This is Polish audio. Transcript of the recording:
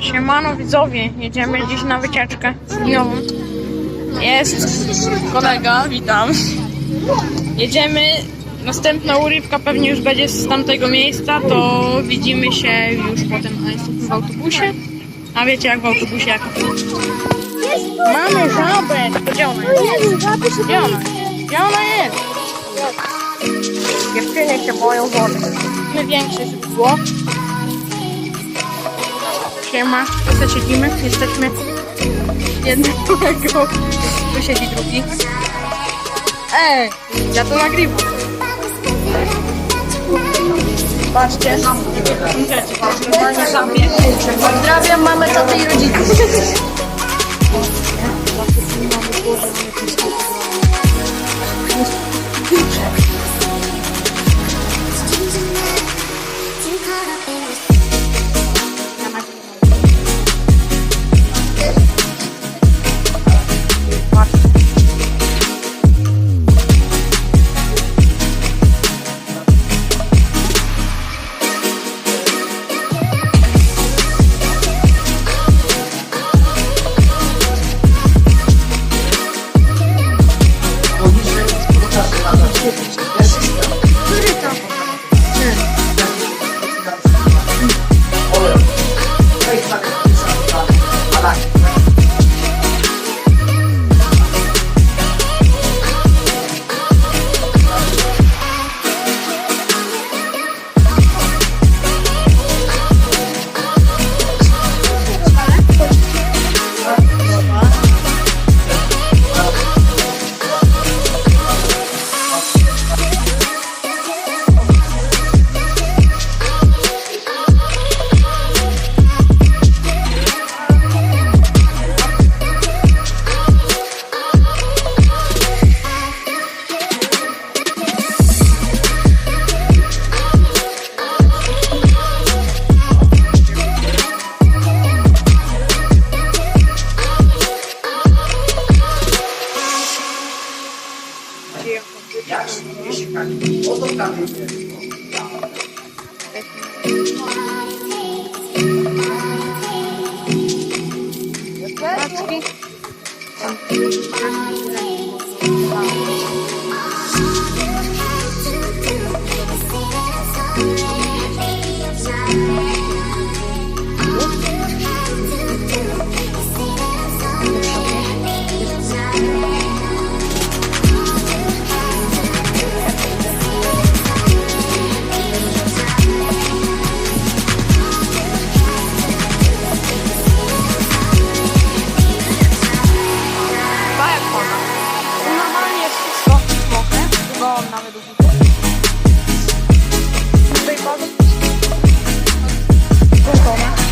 Siemano widzowie, jedziemy dziś na wycieczkę linową. Jest kolega, witam. Jedziemy, następna urywka pewnie już będzie z tamtego miejsca, to widzimy się już potem w autobusie. A wiecie jak w autobusie, jak... Mamy żabę! Gdzie ona jest? Gdzie ona? Gdzie ona jest? Dziewczyny się boją wody. My większe źródło. Siema, tu siedzimy, jesteśmy jednym kolegą. Tu siedzi drugi. Ej, ja to nagrywam. Patrzcie. Pozdrawiam mamę, tatę i rodziców. jak ona. Normalnie jest wszystko Thank you.